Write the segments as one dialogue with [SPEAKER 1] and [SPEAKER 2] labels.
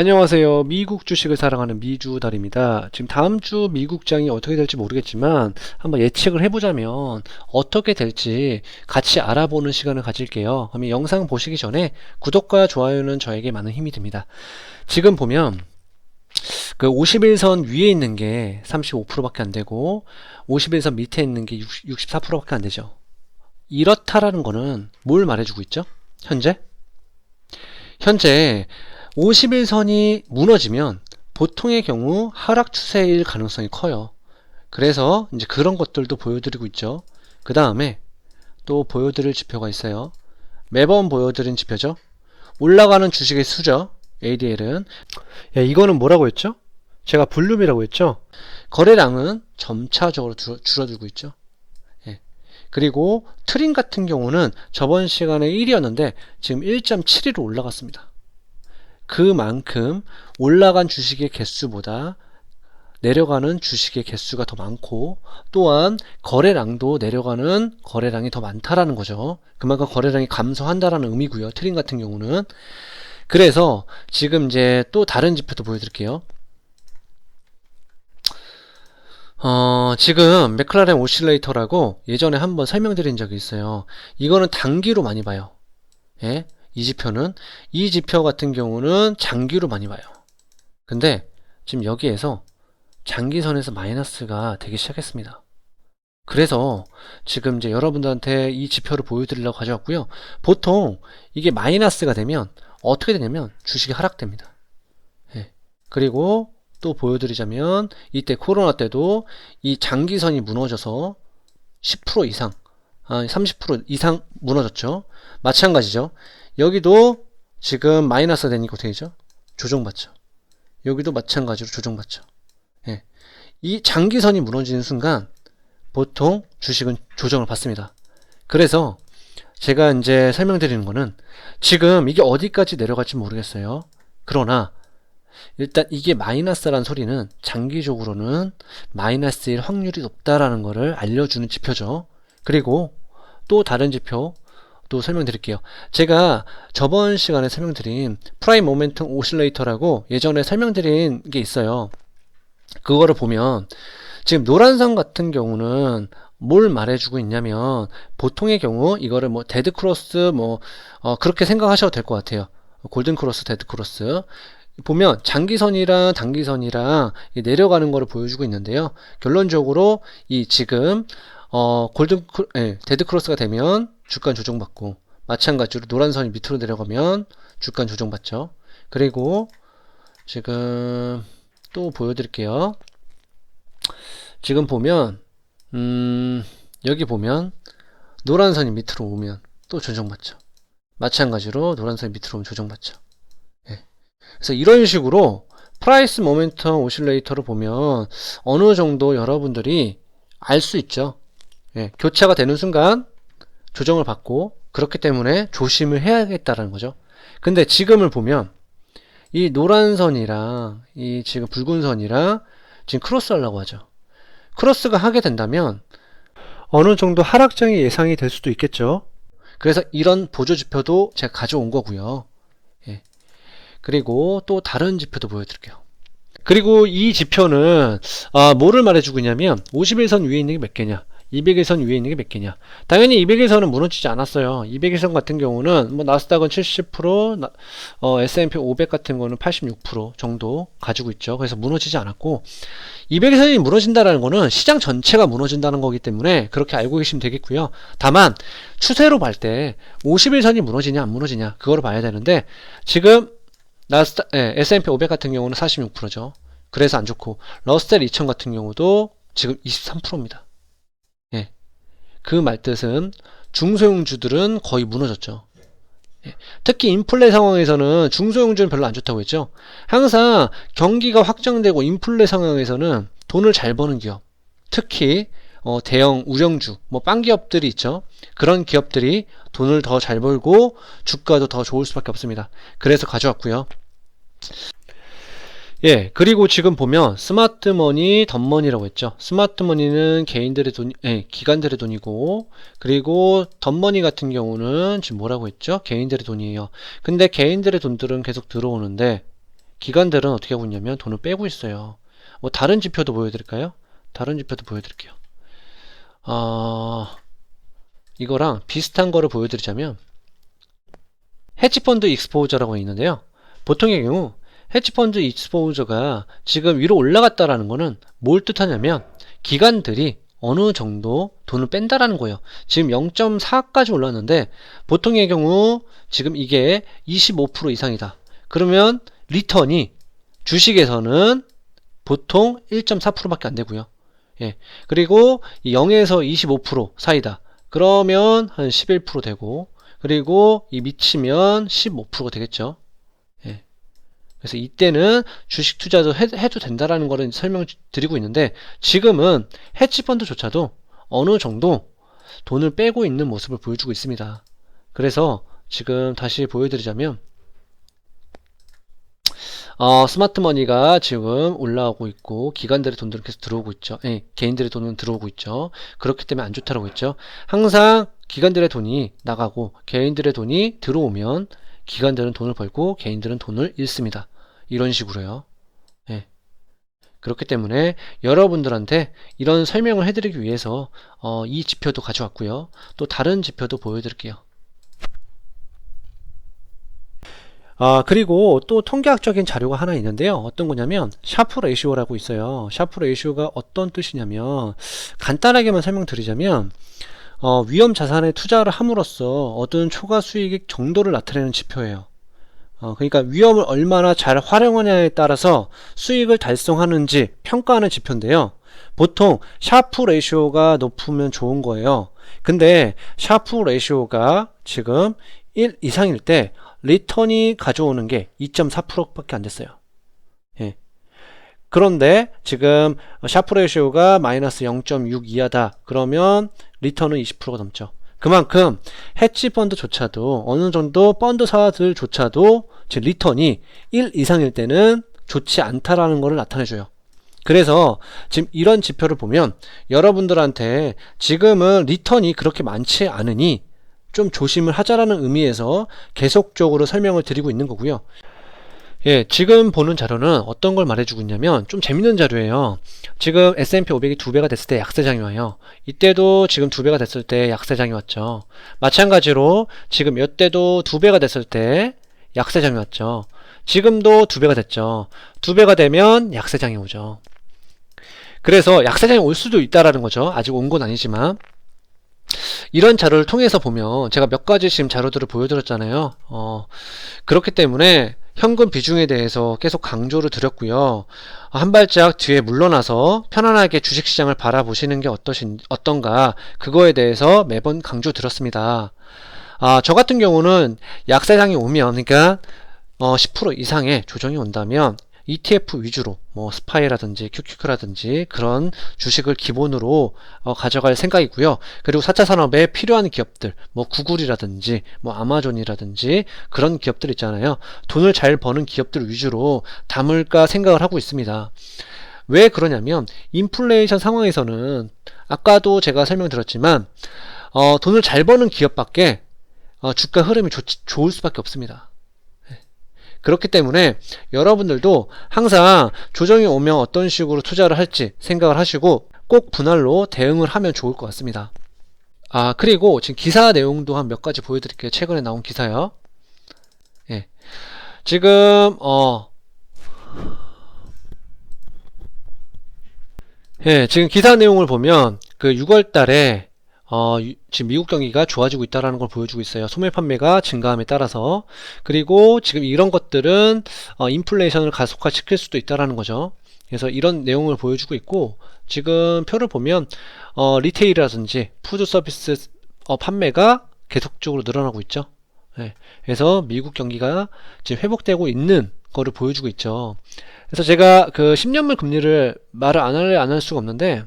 [SPEAKER 1] 안녕하세요. 미국 주식을 사랑하는 미주달입니다. 지금 다음 주 미국장이 어떻게 될지 모르겠지만 한번 예측을 해보자면 어떻게 될지 같이 알아보는 시간을 가질게요. 그러면 영상 보시기 전에 구독과 좋아요는 저에게 많은 힘이 됩니다. 지금 보면 그 51선 위에 있는 게 35%밖에 안 되고 51선 밑에 있는 게 64%밖에 안 되죠. 이렇다라는 거는 뭘 말해주고 있죠? 현재? 현재 51선이 무너지면 보통의 경우 하락 추세일 가능성이 커요. 그래서 이제 그런 것들도 보여드리고 있죠. 그 다음에 또 보여드릴 지표가 있어요. 매번 보여드린 지표죠. 올라가는 주식의 수죠. ADL은. 야, 이거는 뭐라고 했죠? 제가 볼륨이라고 했죠? 거래량은 점차적으로 줄- 줄어들고 있죠. 예. 그리고 트림 같은 경우는 저번 시간에 1이었는데 지금 1.71로 올라갔습니다. 그만큼 올라간 주식의 개수보다 내려가는 주식의 개수가 더 많고 또한 거래량도 내려가는 거래량이 더 많다라는 거죠. 그만큼 거래량이 감소한다라는 의미고요. 트림 같은 경우는 그래서 지금 이제 또 다른 지표도 보여드릴게요. 어, 지금 맥클라렌 오실레이터라고 예전에 한번 설명드린 적이 있어요. 이거는 단기로 많이 봐요. 예? 이 지표는 이 지표 같은 경우는 장기로 많이 봐요. 근데 지금 여기에서 장기선에서 마이너스가 되기 시작했습니다. 그래서 지금 이제 여러분들한테 이 지표를 보여드리려고 가져왔고요. 보통 이게 마이너스가 되면 어떻게 되냐면 주식이 하락됩니다. 예. 그리고 또 보여드리자면 이때 코로나 때도 이 장기선이 무너져서 10% 이상, 아, 30% 이상 무너졌죠. 마찬가지죠. 여기도 지금 마이너스 어떻게 되죠? 조정받죠. 여기도 마찬가지로 조정받죠. 예. 이 장기선이 무너지는 순간 보통 주식은 조정을 받습니다. 그래서 제가 이제 설명드리는 거는 지금 이게 어디까지 내려갈지 모르겠어요. 그러나 일단 이게 마이너스라는 소리는 장기적으로는 마이너스일 확률이 높다라는 것을 알려주는 지표죠. 그리고 또 다른 지표 또 설명드릴게요. 제가 저번 시간에 설명드린 프라임 모멘텀 오실레이터라고 예전에 설명드린 게 있어요. 그거를 보면 지금 노란선 같은 경우는 뭘 말해주고 있냐면 보통의 경우 이거를 뭐 데드 크로스 뭐 어, 그렇게 생각하셔도 될 것 같아요. 골든 크로스, 데드 크로스 보면 장기선이랑 단기선이랑 이 내려가는 거를 보여주고 있는데요. 결론적으로 이 지금 어 골든 크- 예, 데드 크로스가 되면 주가 조정받고 마찬가지로 노란 선이 밑으로 내려가면 주가 조정받죠. 그리고 지금 또 보여드릴게요. 지금 보면 음 여기 보면 노란 선이 밑으로 오면 또 조정받죠. 마찬가지로 노란 선이 밑으로 오면 조정받죠. 예. 그래서 이런 식으로 프라이스 모멘텀 오실레이터를 보면 어느 정도 여러분들이 알 수 있죠. 예, 교차가 되는 순간 조정을 받고 그렇기 때문에 조심을 해야겠다라는 거죠. 근데 지금을 보면 이 노란 선이랑 이 지금 붉은 선이랑 지금 크로스 하려고 하죠. 크로스가 하게 된다면 어느 정도 하락장이 예상이 될 수도 있겠죠. 그래서 이런 보조 지표도 제가 가져온 거고요. 예. 그리고 또 다른 지표도 보여드릴게요. 그리고 이 지표는 아, 뭐를 말해주고 있냐면 51선 위에 있는 게 몇 개냐 200일선 위에 있는 게 몇 개냐 당연히 200일선은 무너지지 않았어요 200일선 같은 경우는 뭐 나스닥은 70% 나- 어, S&P 500 같은 거는 86% 정도 가지고 있죠 그래서 무너지지 않았고 200일선이 무너진다는 거는 시장 전체가 무너진다는 거기 때문에 그렇게 알고 계시면 되겠고요 다만 추세로 볼 때 51선이 무너지냐 안 무너지냐 그거를 봐야 되는데 지금 나스닥, 예, S&P 500 같은 경우는 46%죠. 그래서 안 좋고 러셀 2000 같은 경우도 지금 23%입니다. 예. 그 말뜻은 중소형주들은 거의 무너졌죠. 예. 특히 인플레 상황에서는 중소형주는 별로 안 좋다고 했죠. 항상 경기가 확정되고 인플레 상황에서는 돈을 잘 버는 기업, 특히 어, 대형 우량주, 뭐 빵 기업들이 있죠. 그런 기업들이 돈을 더 잘 벌고 주가도 더 좋을 수밖에 없습니다. 그래서 가져왔고요. 예, 그리고 지금 보면 스마트머니, 덤머니라고 했죠. 스마트머니는 개인들의 돈, 예, 기관들의 돈이고, 그리고 덤머니 같은 경우는 지금 뭐라고 했죠? 개인들의 돈이에요. 근데 개인들의 돈들은 계속 들어오는데, 기관들은 어떻게 하고 있냐면 돈을 빼고 있어요. 뭐 다른 지표도 보여드릴까요? 다른 지표도 보여드릴게요. 어, 이거랑 비슷한 거를 보여드리자면 헤지펀드 익스포저라고 있는데요. 보통의 경우 헤지펀드 익스포저가 지금 위로 올라갔다라는 거는 뭘 뜻하냐면 기관들이 어느 정도 돈을 뺀다라는 거예요. 지금 0.4까지 올랐는데 보통의 경우 지금 이게 25% 이상이다. 그러면 리턴이 주식에서는 보통 1.4%밖에 안 되고요. 예. 그리고 이 0에서 25% 사이다. 그러면 한 11% 되고 그리고 이 미치면 15%가 되겠죠. 예. 그래서 이때는 주식 투자도 해, 해도 된다라는 거를 설명드리고 있는데 지금은 해치펀드조차도 어느 정도 돈을 빼고 있는 모습을 보여주고 있습니다. 그래서 지금 다시 보여드리자면 어, 스마트머니가 지금 올라오고 있고 기관들의 돈들은 계속 들어오고 있죠. 예, 개인들의 돈은 들어오고 있죠. 그렇기 때문에 안 좋다라고 했죠. 항상 기관들의 돈이 나가고 개인들의 돈이 들어오면 기관들은 돈을 벌고 개인들은 돈을 잃습니다. 이런 식으로요. 예. 그렇기 때문에 여러분들한테 이런 설명을 해드리기 위해서 어, 이 지표도 가져왔고요. 또 다른 지표도 보여드릴게요. 아, 그리고 또 통계학적인 자료가 하나 있는데요. 어떤 거냐면, 샤프 레이시오라고 있어요. 샤프 레이시오가 어떤 뜻이냐면, 간단하게만 설명드리자면, 어, 위험 자산에 투자를 함으로써 얻은 초과 수익 정도를 나타내는 지표예요. 어, 그러니까 위험을 얼마나 잘 활용하냐에 따라서 수익을 달성하는지 평가하는 지표인데요. 보통 샤프 레이시오가 높으면 좋은 거예요. 근데 샤프 레이시오가 지금 1 이상일 때 리턴이 가져오는 게 2.4%밖에 안 됐어요. 예. 그런데 지금 샤프 레이시오가 마이너스 0.6 이하다. 그러면 리턴은 20%가 넘죠. 그만큼 해치 펀드조차도 어느 정도 펀드사들조차도 즉 리턴이 1 이상일 때는 좋지 않다라는 것을 나타내줘요. 그래서 지금 이런 지표를 보면 여러분들한테 지금은 리턴이 그렇게 많지 않으니 좀 조심을 하자라는 의미에서 계속적으로 설명을 드리고 있는 거고요. 예, 지금 보는 자료는 어떤 걸 말해주고 있냐면 좀 재밌는 자료예요. 지금 S&P 500이 두 배가 됐을 때 약세장이 와요. 이때도 지금 두 배가 됐을 때 약세장이 왔죠. 마찬가지로 지금 이때도 두 배가 됐을 때 약세장이 왔죠. 지금도 두 배가 됐죠. 두 배가 되면 약세장이 오죠. 그래서 약세장이 올 수도 있다라는 거죠. 아직 온 건 아니지만. 이런 자료를 통해서 보면 제가 몇 가지 지금 자료들을 보여드렸잖아요. 어, 그렇기 때문에 현금 비중에 대해서 계속 강조를 드렸고요. 한 발짝 뒤에 물러나서 편안하게 주식시장을 바라보시는 게 어떠신, 어떤가 그거에 대해서 매번 강조 드렸습니다. 아, 저 같은 경우는 약세장이 오면 그러니까 어, 10% 이상의 조정이 온다면 ETF 위주로 뭐 스파이라든지 QQQ라든지 그런 주식을 기본으로 어, 가져갈 생각이고요. 그리고 4차 산업에 필요한 기업들 뭐 구글이라든지 뭐 아마존이라든지 그런 기업들 있잖아요. 돈을 잘 버는 기업들 위주로 담을까 생각을 하고 있습니다. 왜 그러냐면 인플레이션 상황에서는 아까도 제가 설명드렸지만 어, 돈을 잘 버는 기업밖에 어, 주가 흐름이 좋, 좋을 수밖에 없습니다. 그렇기 때문에 여러분들도 항상 조정이 오면 어떤 식으로 투자를 할지 생각을 하시고 꼭 분할로 대응을 하면 좋을 것 같습니다. 아, 그리고 지금 기사 내용도 한 몇 가지 보여드릴게요. 최근에 나온 기사요. 예. 지금, 어, 예, 지금 기사 내용을 보면 그 6월 달에 어, 지금 미국 경기가 좋아지고 있다는 걸 보여주고 있어요. 소매 판매가 증가함에 따라서. 그리고 지금 이런 것들은 어, 인플레이션을 가속화시킬 수도 있다는 거죠. 그래서 이런 내용을 보여주고 있고 지금 표를 보면 어, 리테일이라든지 푸드 서비스 어, 판매가 계속적으로 늘어나고 있죠. 네. 그래서 미국 경기가 지금 회복되고 있는 거를 보여주고 있죠. 그래서 제가 그 10년물 금리를 말을 안 할래 안 할 수가 없는데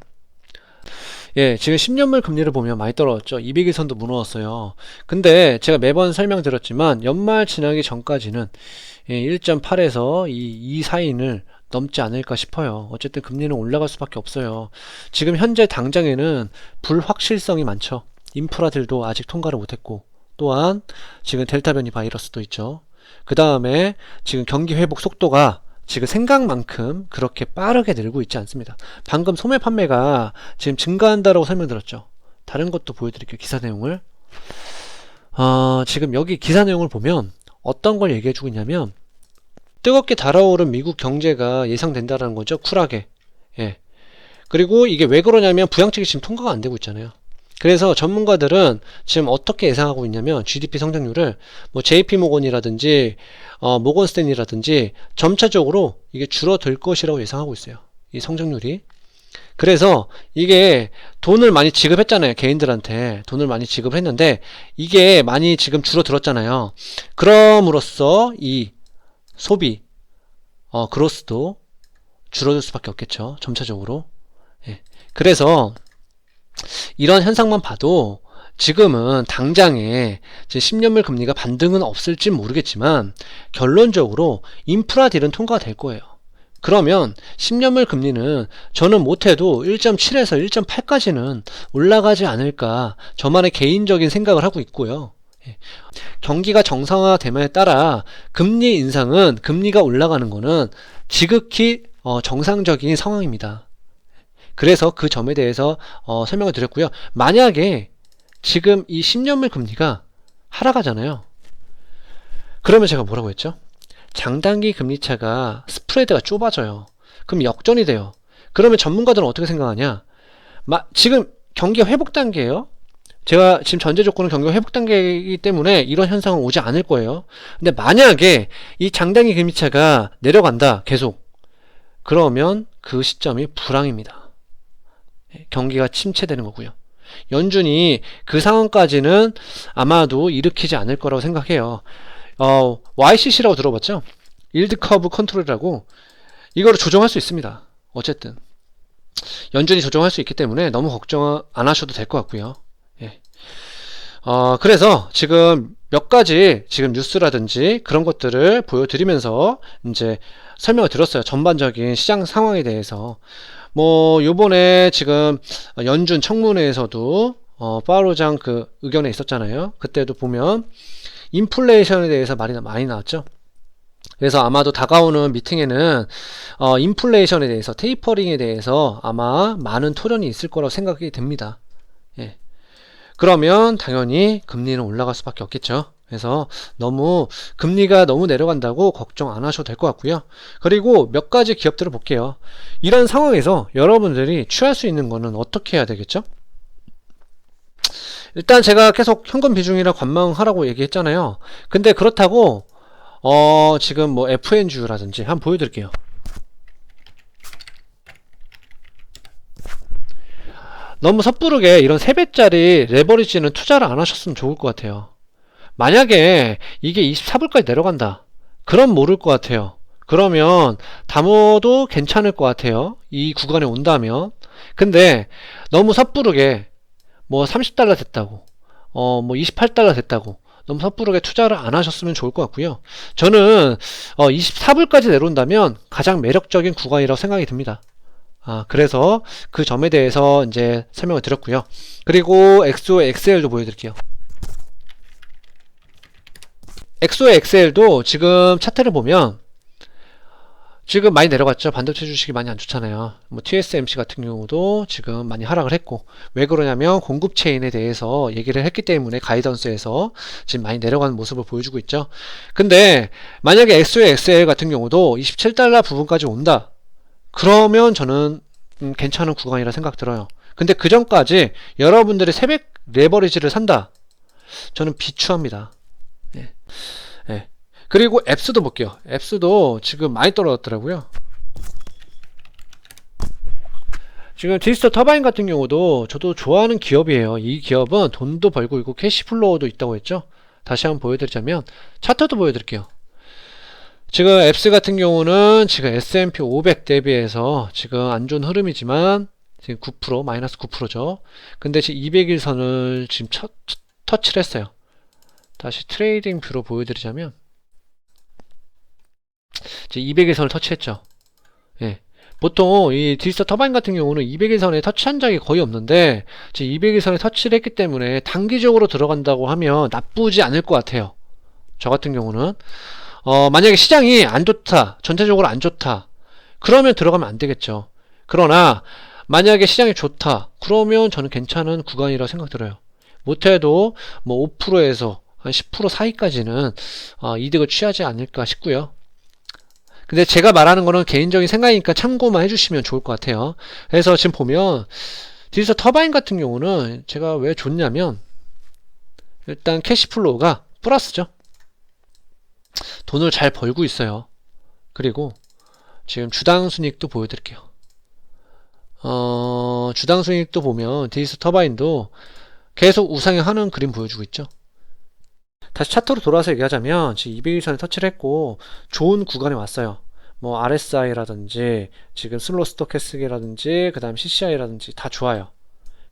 [SPEAKER 1] 예, 지금 10년물 금리를 보면 많이 떨어졌죠. 200일선도 무너졌어요. 근데 제가 매번 설명드렸지만 연말 지나기 전까지는 예, 1.8에서 이, 이 사이를 넘지 않을까 싶어요. 어쨌든 금리는 올라갈 수밖에 없어요. 지금 현재 당장에는 불확실성이 많죠. 인프라들도 아직 통과를 못했고 또한 지금 델타 변이 바이러스도 있죠. 그 다음에 지금 경기 회복 속도가 지금 생각만큼 그렇게 빠르게 늘고 있지 않습니다. 방금 소매 판매가 지금 증가한다라고 설명드렸죠. 다른 것도 보여드릴게요. 기사 내용을. 어, 지금 여기 기사 내용을 보면 어떤 걸 얘기해주고 있냐면 뜨겁게 달아오른 미국 경제가 예상된다라는 거죠. 쿨하게. 예. 그리고 이게 왜 그러냐면 부양책이 지금 통과가 안 되고 있잖아요. 그래서 전문가들은 지금 어떻게 예상하고 있냐면 GDP 성장률을 뭐 JP 모건이라든지 어, 모건 스탠이라든지 점차적으로 이게 줄어들 것이라고 예상하고 있어요. 이 성장률이. 그래서 이게 돈을 많이 지급했잖아요. 개인들한테 돈을 많이 지급했는데 이게 많이 지금 줄어들었잖아요. 그럼으로써 이 소비 어, 그로스도 줄어들 수밖에 없겠죠. 점차적으로. 예. 그래서 이런 현상만 봐도 지금은 당장에 10년물 금리가 반등은 없을지 모르겠지만 결론적으로 인프라 딜은 통과가 될 거예요. 그러면 10년물 금리는 저는 못해도 1.7에서 1.8까지는 올라가지 않을까 저만의 개인적인 생각을 하고 있고요. 예. 경기가 정상화됨에 따라 금리 인상은 금리가 올라가는 거는 지극히 어, 정상적인 상황입니다. 그래서 그 점에 대해서 어, 설명을 드렸고요. 만약에 지금 이 10년물 금리가 하락하잖아요. 그러면 제가 뭐라고 했죠? 장단기 금리 차가 스프레드가 좁아져요. 그럼 역전이 돼요. 그러면 전문가들은 어떻게 생각하냐? 마, 지금 경기 회복 단계예요. 제가 지금 전제 조건은 경기 회복 단계이기 때문에 이런 현상은 오지 않을 거예요. 근데 만약에 이 장단기 금리차가 내려간다 계속 그러면 그 시점이 불황입니다. 경기가 침체되는 거고요. 연준이 그 상황까지는 아마도 일으키지 않을 거라고 생각해요. 어, YCC라고 들어봤죠? 일드 커브 컨트롤이라고 이거를 조정할 수 있습니다. 어쨌든 연준이 조정할 수 있기 때문에 너무 걱정 안 하셔도 될 것 같고요. 예. 어, 그래서 지금 몇 가지 지금 뉴스라든지 그런 것들을 보여드리면서 이제 설명을 드렸어요. 전반적인 시장 상황에 대해서. 뭐 요번에 지금 연준 청문회에서도 어, 파로장 그 의견에 있었잖아요. 그때도 보면 인플레이션에 대해서 말이 많이 나왔죠. 그래서 아마도 다가오는 미팅에는 어, 인플레이션에 대해서 테이퍼링에 대해서 아마 많은 토론이 있을 거라고 생각이 듭니다. 예. 그러면 당연히 금리는 올라갈 수밖에 없겠죠. 그래서 너무 금리가 너무 내려간다고 걱정 안 하셔도 될 것 같고요. 그리고 몇 가지 기업들을 볼게요. 이런 상황에서 여러분들이 취할 수 있는 거는 어떻게 해야 되겠죠? 일단 제가 계속 현금 비중이라 관망하라고 얘기했잖아요. 근데 그렇다고 어 지금 뭐 FN주라든지 한번 보여드릴게요. 너무 섣부르게 이런 3배짜리 레버리지는 투자를 안 하셨으면 좋을 것 같아요. 만약에 이게 24불까지 내려간다. 그럼 모를 것 같아요. 그러면 담어도 괜찮을 것 같아요. 이 구간에 온다면. 근데 너무 섣부르게 뭐 30달러 됐다고, 어, 뭐 28달러 됐다고, 너무 섣부르게 투자를 안 하셨으면 좋을 것 같고요. 저는 어, 24불까지 내려온다면 가장 매력적인 구간이라고 생각이 듭니다. 아, 그래서 그 점에 대해서 이제 설명을 드렸고요. 그리고 엑소 엑셀도 보여드릴게요. 엑소 엑셀도 지금 차트를 보면 지금 많이 내려갔죠. 반도체 주식이 많이 안 좋잖아요. 뭐 TSMC 같은 경우도 지금 많이 하락을 했고 왜 그러냐면 공급 체인에 대해서 얘기를 했기 때문에 가이던스에서 지금 많이 내려가는 모습을 보여주고 있죠. 근데 만약에 XOXL 같은 경우도 27달러 부분까지 온다. 그러면 저는 음, 괜찮은 구간이라 생각 들어요. 근데 그 전까지 여러분들이 새벽 레버리지를 산다. 저는 비추합니다. 예. 예. 그리고 앱스도 볼게요. 앱스도 지금 많이 떨어졌더라고요. 지금 디지털 터바인 같은 경우도 저도 좋아하는 기업이에요. 이 기업은 돈도 벌고 있고 캐시플로우도 있다고 했죠. 다시 한번 보여드리자면 차트도 보여드릴게요. 지금 앱스 같은 경우는 지금 S&P 500 대비해서 지금 안 좋은 흐름이지만 지금 9% 마이너스 9%죠. 근데 지금 200일선을 지금 첫, 터치를 했어요. 다시 트레이딩 뷰로 보여드리자면 이제 200일선을 터치했죠. 예. 보통 이 디지털 터바인 같은 경우는 200일선에 터치한 적이 거의 없는데 지금 200일선에 터치를 했기 때문에 단기적으로 들어간다고 하면 나쁘지 않을 것 같아요. 저 같은 경우는. 어, 만약에 시장이 안 좋다, 전체적으로 안 좋다, 그러면 들어가면 안 되겠죠. 그러나, 만약에 시장이 좋다, 그러면 저는 괜찮은 구간이라고 생각 들어요. 못해도 뭐 5%에서 한 10% 사이까지는 어, 이득을 취하지 않을까 싶고요. 근데 제가 말하는 거는 개인적인 생각이니까 참고만 해주시면 좋을 것 같아요. 그래서 지금 보면 디지털 터바인 같은 경우는 제가 왜 좋냐면 일단 캐시플로우가 플러스죠. 돈을 잘 벌고 있어요. 그리고 지금 주당 순익도 보여드릴게요. 어, 주당 순익도 보면 디지털 터바인도 계속 우상향하는 그림 보여주고 있죠. 다시 차트로 돌아서 얘기하자면 지금 200일선에 터치를 했고 좋은 구간에 왔어요. 뭐 RSI라든지 지금 슬로 스토캐스기라든지 그다음 CCI라든지 다 좋아요.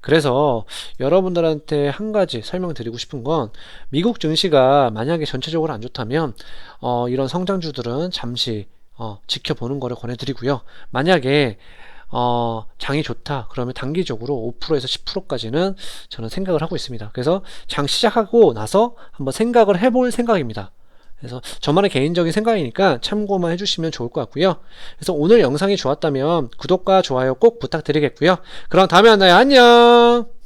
[SPEAKER 1] 그래서 여러분들한테 한 가지 설명드리고 싶은 건 미국 증시가 만약에 전체적으로 안 좋다면 어, 이런 성장주들은 잠시 어, 지켜보는 거를 권해드리고요. 만약에 어, 장이 좋다 그러면 단기적으로 5%에서 10%까지는 저는 생각을 하고 있습니다. 그래서 장 시작하고 나서 한번 생각을 해볼 생각입니다. 그래서 저만의 개인적인 생각이니까 참고만 해주시면 좋을 것 같고요. 그래서 오늘 영상이 좋았다면 구독과 좋아요 꼭 부탁드리겠고요. 그럼 다음에 만나요. 안녕!